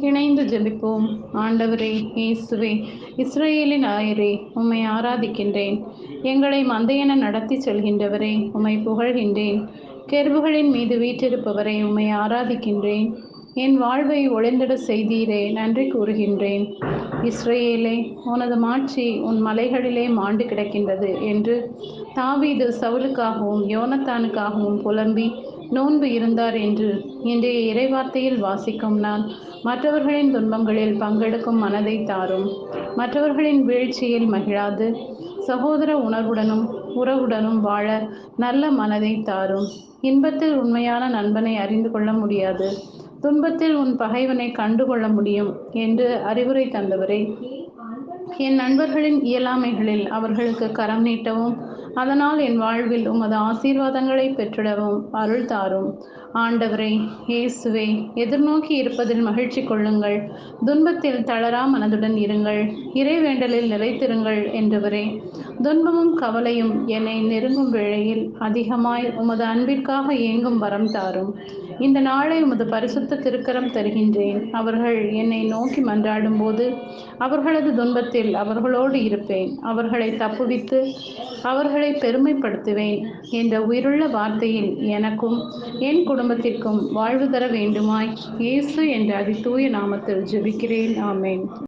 இணைந்து ஜெபிப்போம். ஆண்டவரே இயேசுவே இஸ்ரேலின் ஆயரே உம்மை ஆராதிக்கின்றேன். எங்களை மந்தையென நடத்தி செல்கின்றவரே உம்மை புகழ்கின்றேன். கெருவுகளின் மீது வீற்றிருப்பவரை உம்மை ஆராதிக்கின்றேன். என் வாழ்வை ஒளிந்திட செய்தீரே நன்றி கூறுகின்றேன். இஸ்ரேலே உனது மாட்சி உன் மலைகளிலே மாண்டு கிடக்கின்றது என்று தாவீது சவுலுக்காகவும் யோனத்தானுக்காகவும் புலம்பி நோன்பு இருந்தார் என்று இன்றைய இறைவார்த்தையில் வாசிக்கும் நான். மற்றவர்களின் துன்பங்களில் பங்கெடுக்கும் மனதை தாரும். மற்றவர்களின் வீழ்ச்சியில் மகிழாது. சகோதர உணர்வுடனும் உறவுடனும் வாழ நல்ல மனதை தாரும். இன்பத்தில் உண்மையான நண்பனை அறிந்து கொள்ள முடியாது. துன்பத்தில் உன் பகைவனை கண்டுகொள்ள முடியும் என்று அறிவுரை தந்தவரே. என் நண்பர்களின் இயலாமைகளில் அவர்களுக்கு கரம் நீட்டவும் அதனால் என் வாழ்வில் உமது ஆசீர்வாதங்களை பெற்றிடவும் அருள் தாரும். ஆண்டவரே இயேசுவே எதிர்நோக்கி இருப்பதில் மகிழ்ச்சி கொள்ளுங்கள். துன்பத்தில் தளரா மனதுடன் இருங்கள். இறைவேண்டலில் நிலைத்திருங்கள் என்றவரே. துன்பமும் கவலையும் என்னை நெருங்கும் வேளையில் அதிகமாய் உமது அன்பிற்காக ஏங்கும் வரம் தாரும். இந்த நாளை உமது பரிசுத்த திருக்கரம் தருகின்றேன். அவர்கள் என்னை நோக்கி மன்றாடும் போது அவர்களது துன்பத்தில் அவர்களோடு இருப்பேன். அவர்களை தப்புவித்து அவர்களை பெருமைப்படுத்துவேன். என்ற உயிருள்ள வார்த்தையில் எனக்கும் என் குடும்பத்திற்கும் வாழ்வு தர வேண்டுமாய் இயேசு என்ற அதிதூய நாமத்தில் ஜெபிக்கிறேன். ஆமேன்.